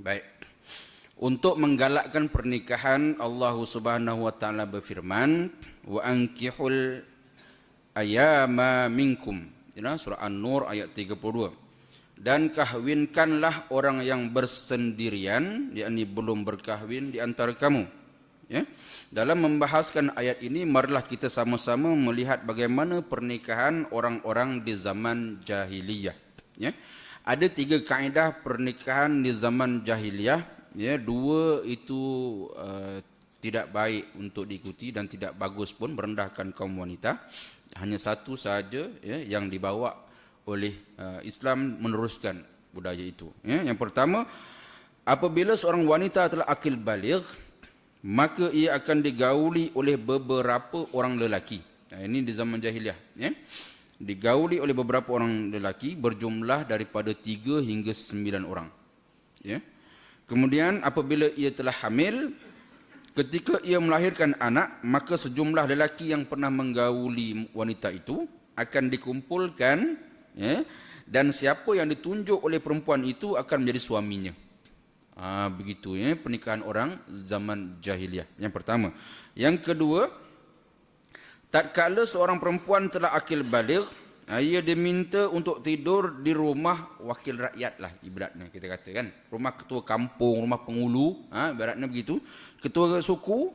Baik. Untuk menggalakkan pernikahan Allah Subhanahu wa taala berfirman wa ankihul ayama minkum. Ya, surah An-Nur ayat 32. Dan kahwinkanlah orang yang bersendirian, yakni belum berkahwin di antara kamu. Ya. Dalam membahaskan ayat ini, marilah kita sama-sama melihat bagaimana pernikahan orang-orang di zaman jahiliyah. Ya. Ada tiga kaedah pernikahan di zaman jahiliyah. Ya, dua itu uh, tidak baik untuk diikuti dan tidak bagus pun merendahkan kaum wanita hanya satu saja ya, yang dibawa oleh uh, Islam meneruskan budaya itu. Ya. Yang pertama, apabila seorang wanita telah akil balik, maka ia akan digauli oleh beberapa orang lelaki. Nah, ini di zaman jahiliah. Ya. Digauli oleh beberapa orang lelaki berjumlah daripada tiga hingga sembilan orang. Ya. Kemudian apabila ia telah hamil, Ketika ia melahirkan anak, maka sejumlah lelaki yang pernah menggauli wanita itu akan dikumpulkan ya, dan siapa yang ditunjuk oleh perempuan itu akan menjadi suaminya. Ha, begitu ya pernikahan orang zaman jahiliah. Yang pertama. Yang kedua, tatkala seorang perempuan telah akil balik, ha, ia diminta untuk tidur di rumah wakil rakyat lah ibaratnya kita katakan. Rumah ketua kampung, rumah pengulu, ha, ibaratnya begitu. Ketua suku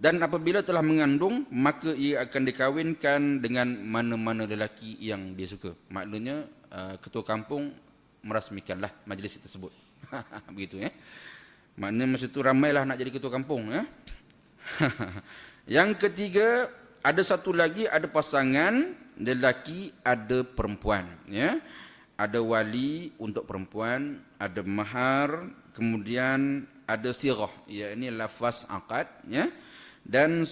dan apabila telah mengandung maka ia akan dikawinkan dengan mana-mana lelaki yang dia suka. Maknanya uh, ketua kampung merasmikanlah majlis tersebut. Begitu ya. Maknanya masa itu ramailah nak jadi ketua kampung ya. Yang ketiga ada satu lagi ada pasangan lelaki ada perempuan ya. Ada wali untuk perempuan ada mahar kemudian ada sirah ya ini lafaz akad ya. Dan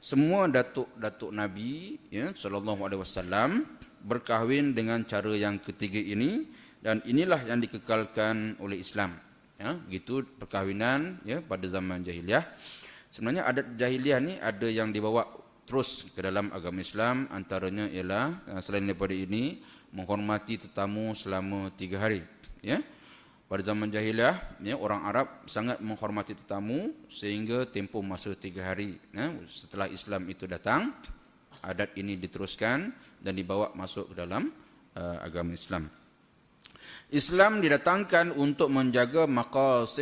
semua datuk-datuk nabi ya sallallahu alaihi wasallam berkahwin dengan cara yang ketiga ini dan inilah yang dikekalkan oleh Islam ya. Gitu perkahwinan ya pada zaman jahiliah. Sebenarnya adat jahiliah ni ada yang dibawa terus ke dalam agama Islam antaranya ialah eh, selain daripada ini menghormati tetamu selama tiga hari ya. Pada zaman jahiliah ya orang Arab sangat menghormati tetamu sehingga tempoh masa tiga hari ya, setelah Islam itu datang adat ini diteruskan dan dibawa masuk ke dalam uh, agama Islam. Islam didatangkan untuk menjaga maqasid